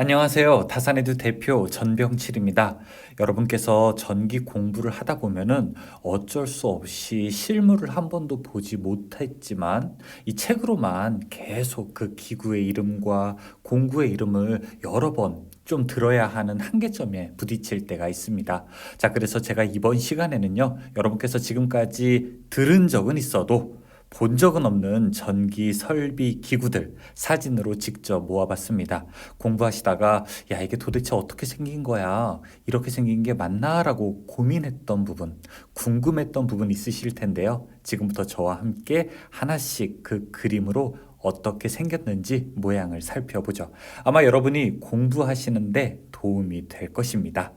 안녕하세요. 다산에드 대표 전병칠입니다. 여러분께서 전기 공부를 하다 보면은 어쩔 수 없이 실물을 한 번도 보지 못했지만 이 책으로만 계속 그 기구의 이름과 공구의 이름을 여러 번 좀 들어야 하는 한계점에 부딪힐 때가 있습니다. 자, 그래서 제가 이번 시간에는요, 여러분께서 지금까지 들은 적은 있어도 본 적은 없는 전기 설비 기구들 사진으로 직접 모아봤습니다. 공부하시다가 야 이게 도대체 어떻게 생긴 거야? 이렇게 생긴 게 맞나라고 고민했던 부분, 궁금했던 부분 있으실 텐데요. 지금부터 저와 함께 하나씩 그 그림으로 어떻게 생겼는지 모양을 살펴보죠. 아마 여러분이 공부하시는데 도움이 될 것입니다.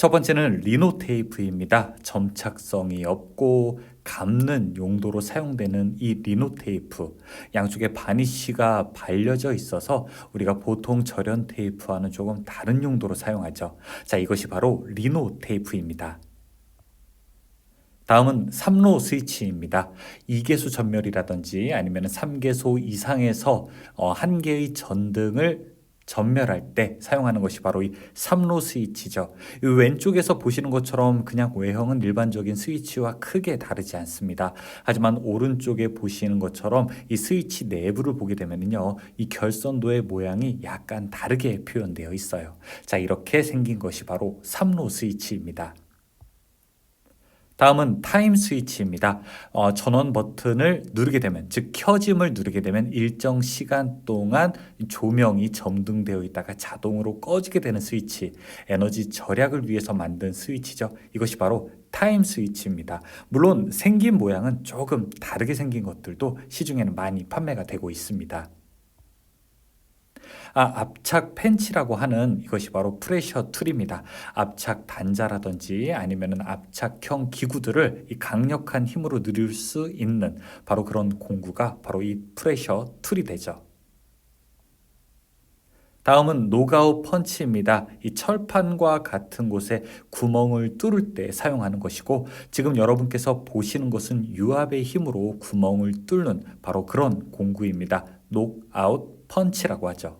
첫 번째는 리노 테이프입니다. 점착성이 없고 감는 용도로 사용되는 이 리노 테이프. 양쪽에 바니쉬가 발려져 있어서 우리가 보통 절연 테이프와는 조금 다른 용도로 사용하죠. 자, 이것이 바로 리노 테이프입니다. 다음은 3로 스위치입니다. 2개수 전멸이라든지 아니면 3개소 이상에서 어, 한 개의 전등을 전멸할 때 사용하는 것이 바로 이 3로 스위치죠. 이 왼쪽에서 보시는 것처럼 그냥 외형은 일반적인 스위치와 크게 다르지 않습니다. 하지만 오른쪽에 보시는 것처럼 이 스위치 내부를 보게 되면요. 이 결선도의 모양이 약간 다르게 표현되어 있어요. 자, 이렇게 생긴 것이 바로 3로 스위치입니다. 다음은 타임 스위치입니다. 어, 전원 버튼을 누르게 되면, 즉 켜짐을 누르게 되면 일정 시간 동안 조명이 점등되어 있다가 자동으로 꺼지게 되는 스위치, 에너지 절약을 위해서 만든 스위치죠. 이것이 바로 타임 스위치입니다. 물론 생긴 모양은 조금 다르게 생긴 것들도 시중에는 많이 판매가 되고 있습니다. 아, 압착 펜치라고 하는 이것이 바로 프레셔 툴입니다. 압착 단자라든지 아니면 압착형 기구들을 이 강력한 힘으로 누릴 수 있는 바로 그런 공구가 바로 이 프레셔 툴이 되죠. 다음은 노가우 펀치입니다. 이 철판과 같은 곳에 구멍을 뚫을 때 사용하는 것이고 지금 여러분께서 보시는 것은 유압의 힘으로 구멍을 뚫는 바로 그런 공구입니다. 녹아웃 펀치라고 하죠.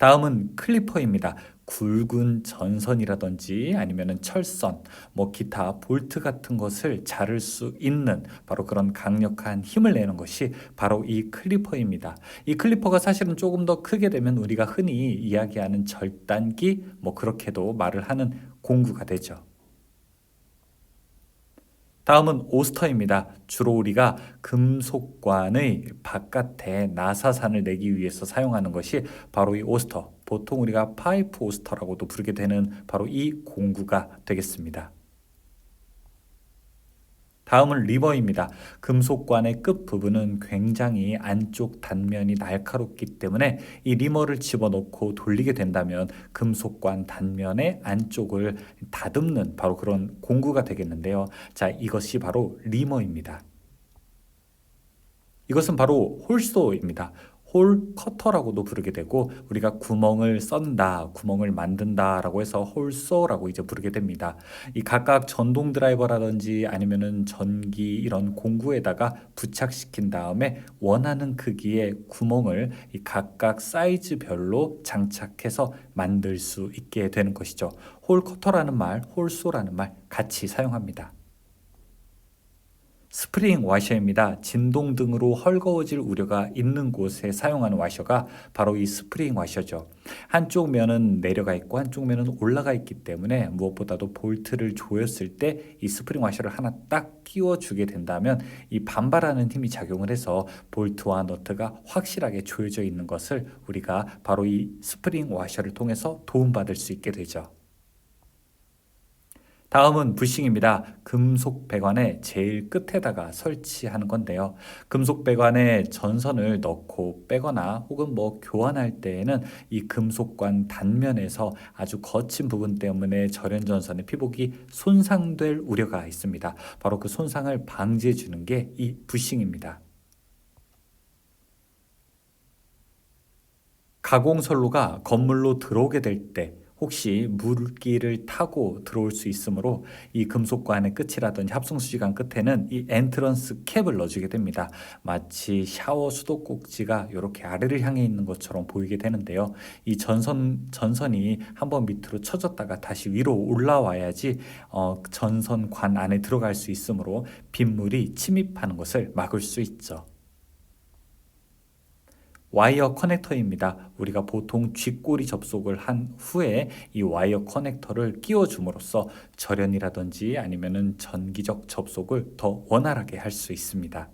다음은 클리퍼입니다. 굵은 전선이라든지 아니면 철선, 뭐 기타 볼트 같은 것을 자를 수 있는 바로 그런 강력한 힘을 내는 것이 바로 이 클리퍼입니다. 이 클리퍼가 사실은 조금 더 크게 되면 우리가 흔히 이야기하는 절단기 뭐 그렇게도 말을 하는 공구가 되죠. 다음은 오스터입니다. 주로 우리가 금속관의 바깥에 나사산을 내기 위해서 사용하는 것이 바로 이 오스터, 보통 우리가 파이프 오스터라고도 부르게 되는 바로 이 공구가 되겠습니다. 다음은 리버입니다. 금속관의 끝 부분은 굉장히 안쪽 단면이 날카롭기 때문에 이 리머를 집어넣고 돌리게 된다면 금속관 단면의 안쪽을 다듬는 바로 그런 공구가 되겠는데요. 자, 이것이 바로 리머입니다. 이것은 바로 홀소입니다. 홀 커터라고도 부르게 되고 우리가 구멍을 썬다, 구멍을 만든다라고 해서 홀소라고 이제 부르게 됩니다. 이 각각 전동 드라이버라든지 아니면은 전기 이런 공구에다가 부착시킨 다음에 원하는 크기의 구멍을 이 각각 사이즈별로 장착해서 만들 수 있게 되는 것이죠. 홀 커터라는 말, 홀소라는 말 같이 사용합니다. 스프링 와셔입니다. 진동 등으로 헐거워질 우려가 있는 곳에 사용하는 와셔가 바로 이 스프링 와셔죠. 한쪽 면은 내려가 있고 한쪽 면은 올라가 있기 때문에 무엇보다도 볼트를 조였을 때 이 스프링 와셔를 하나 딱 끼워 주게 된다면 이 반발하는 힘이 작용을 해서 볼트와 너트가 확실하게 조여져 있는 것을 우리가 바로 이 스프링 와셔를 통해서 도움받을 수 있게 되죠. 다음은 부싱입니다. 금속 배관의 제일 끝에다가 설치하는 건데요. 금속 배관에 전선을 넣고 빼거나 혹은 뭐 교환할 때에는 이 금속관 단면에서 아주 거친 부분 때문에 절연 전선의 피복이 손상될 우려가 있습니다. 바로 그 손상을 방지해 주는 게이 부싱입니다. 가공선로가 건물로 들어오게 될 때 혹시 물길을 타고 들어올 수 있으므로 이 금속관의 끝이라든지 합성수지관 끝에는 이 엔트런스 캡을 넣어주게 됩니다. 마치 샤워 수도꼭지가 이렇게 아래를 향해 있는 것처럼 보이게 되는데요. 이 전선 전선이 한번 밑으로 쳐졌다가 다시 위로 올라와야지 어, 전선관 안에 들어갈 수 있으므로 빗물이 침입하는 것을 막을 수 있죠. 와이어 커넥터입니다. 우리가 보통 쥐꼬리 접속을 한 후에 이 와이어 커넥터를 끼워 줌으로써 절연이라든지 아니면은 전기적 접속을 더 원활하게 할 수 있습니다.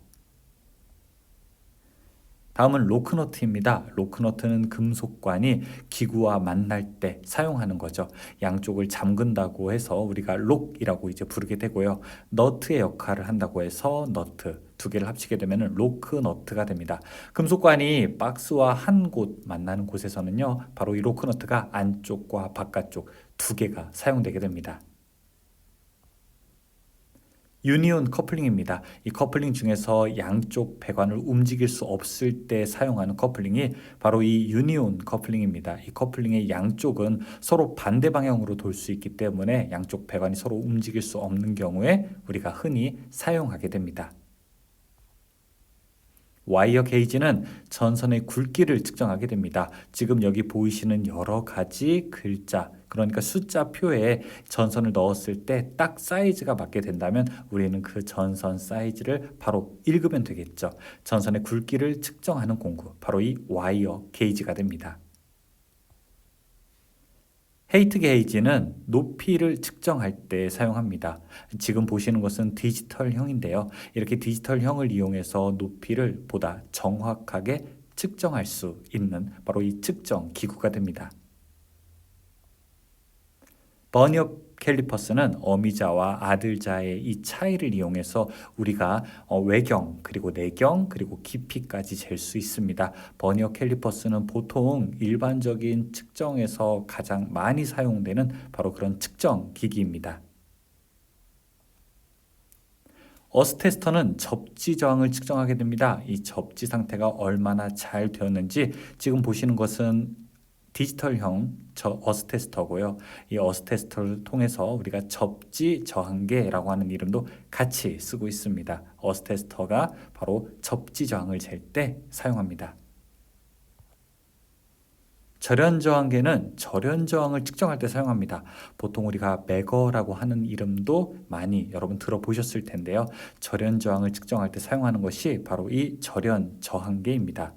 다음은 로크너트입니다. 로크너트는 금속관이 기구와 만날 때 사용하는 거죠. 양쪽을 잠근다고 해서 우리가 록이라고 이제 부르게 되고요. 너트의 역할을 한다고 해서 너트 두 개를 합치게 되면 로크너트가 됩니다. 금속관이 박스와 한 곳 만나는 곳에서는요. 바로 이 로크너트가 안쪽과 바깥쪽 두 개가 사용되게 됩니다. 유니온 커플링입니다. 이 커플링 중에서 양쪽 배관을 움직일 수 없을 때 사용하는 커플링이 바로 이 유니온 커플링입니다. 이 커플링의 양쪽은 서로 반대 방향으로 돌 수 있기 때문에 양쪽 배관이 서로 움직일 수 없는 경우에 우리가 흔히 사용하게 됩니다. 와이어 게이지는 전선의 굵기를 측정하게 됩니다. 지금 여기 보이시는 여러 가지 글자, 그러니까 숫자표에 전선을 넣었을 때 딱 사이즈가 맞게 된다면 우리는 그 전선 사이즈를 바로 읽으면 되겠죠. 전선의 굵기를 측정하는 공구, 바로 이 와이어 게이지가 됩니다. 헤이트 게이지는 높이를 측정할 때 사용합니다. 지금 보시는 것은 디지털형인데요. 이렇게 디지털형을 이용해서 높이를 보다 정확하게 측정할 수 있는 바로 이 측정 기구가 됩니다. 버니어 캘리퍼스는 어미자와 아들자의 이 차이를 이용해서 우리가 어, 외경 그리고 내경 그리고 깊이까지 잴 수 있습니다. 버니어 캘리퍼스는 보통 일반적인 측정에서 가장 많이 사용되는 바로 그런 측정 기기입니다. 어스테스터는 접지 저항을 측정하게 됩니다. 이 접지 상태가 얼마나 잘 되었는지 지금 보시는 것은 디지털형 저 어스테스터고요. 이 어스테스터를 통해서 우리가 접지 저항계라고 하는 이름도 같이 쓰고 있습니다. 어스테스터가 바로 접지 저항을 잴 때 사용합니다. 절연 저항계는 절연 저항을 측정할 때 사용합니다. 보통 우리가 매거라고 하는 이름도 많이 여러분 들어보셨을 텐데요. 절연 저항을 측정할 때 사용하는 것이 바로 이 절연 저항계입니다.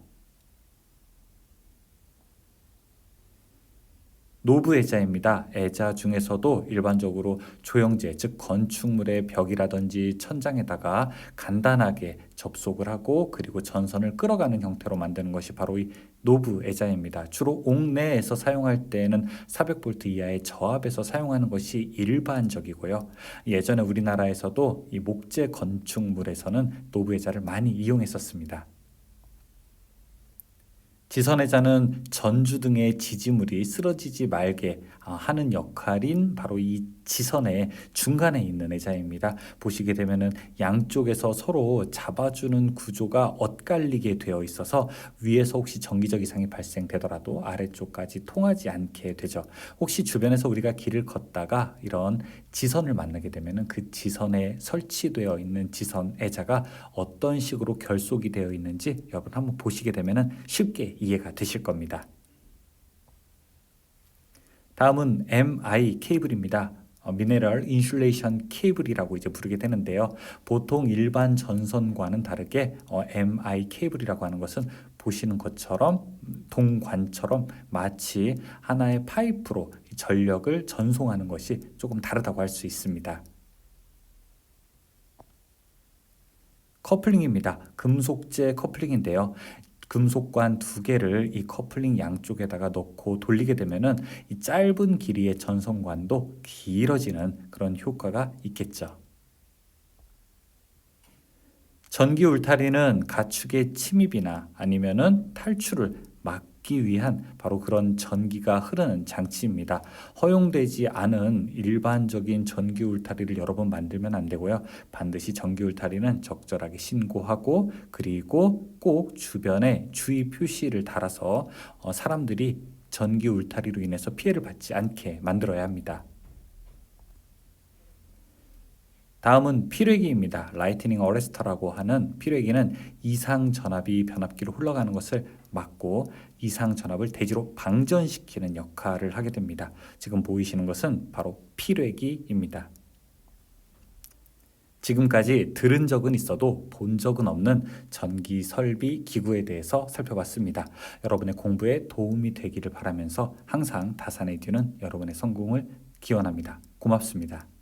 노브 애자입니다. 애자 중에서도 일반적으로 조형제, 즉 건축물의 벽이라든지 천장에다가 간단하게 접속을 하고 그리고 전선을 끌어가는 형태로 만드는 것이 바로 이 노브 애자입니다. 주로 옥내에서 사용할 때는 400V 이하의 저압에서 사용하는 것이 일반적이고요. 예전에 우리나라에서도 이 목재 건축물에서는 노브 애자를 많이 이용했었습니다. 지선해자는 전주 등의 지지물이 쓰러지지 말게 아, 하는 역할인 바로 이 지선의 중간에 있는 의자입니다. 보시게 되면은 양쪽에서 서로 잡아주는 구조가 엇갈리게 되어 있어서 위에서 혹시 전기적 이상이 발생되더라도 아래쪽까지 통하지 않게 되죠. 혹시 주변에서 우리가 길을 걷다가 이런 지선을 만나게 되면은 그 지선에 설치되어 있는 지선 의자가 어떤 식으로 결속이 되어 있는지 여러분 한번 보시게 되면은 쉽게 이해가 되실 겁니다. 다음은 MI 케이블입니다. 미네랄 인슐레이션 케이블이라고 이제 부르게 되는데요. 보통 일반 전선과는 다르게 어, MI 케이블이라고 하는 것은 보시는 것처럼 동관처럼 마치 하나의 파이프로 전력을 전송하는 것이 조금 다르다고 할 수 있습니다. 커플링입니다. 금속재 커플링인데요. 금속관 두 개를 이 커플링 양쪽에다가 넣고 돌리게 되면은 이 짧은 길이의 전선관도 길어지는 그런 효과가 있겠죠. 전기 울타리는 가축의 침입이나 아니면은 탈출을 막 막기 위한 바로 그런 전기가 흐르는 장치입니다. 허용되지 않은 일반적인 전기 울타리를 여러 번 만들면 안 되고요. 반드시 전기 울타리는 적절하게 신고하고 그리고 꼭 주변에 주의 표시를 달아서 어, 사람들이 전기 울타리로 인해서 피해를 받지 않게 만들어야 합니다. 다음은 필회기입니다. 라이트닝 어레스터라고 하는 필회기는 이상 전압이 변압기로 흘러가는 것을 막고 이상 전압을 대지로 방전시키는 역할을 하게 됩니다. 지금 보이시는 것은 바로 필회기입니다. 지금까지 들은 적은 있어도 본 적은 없는 전기 설비 기구에 대해서 살펴봤습니다. 여러분의 공부에 도움이 되기를 바라면서 항상 다산에듀는 여러분의 성공을 기원합니다. 고맙습니다.